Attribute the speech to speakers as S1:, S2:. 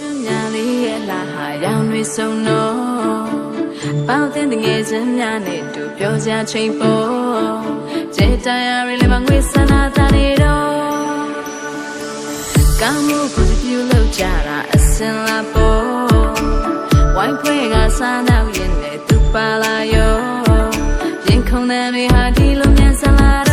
S1: ချုံညာလေးရဲ့လာဟာရောင်တွေစုံတော့ပေါင်းတဲ့ငယ်ချင်းများနဲ့တူပြောစရာချိန်ပေါ်ကျေတန်ရရလေးမငွေဆန္ဒသာနေတော့ကောင်းမှုကိုပြုလုပ်ကြတာအစင်လာပေါ်ဝိုင်းဖွဲကစားနောက်ရင်လည်းသူပါလာရောရင်ခုန်တဲ့တွေဟာဒီလိုမြန်ဆလာ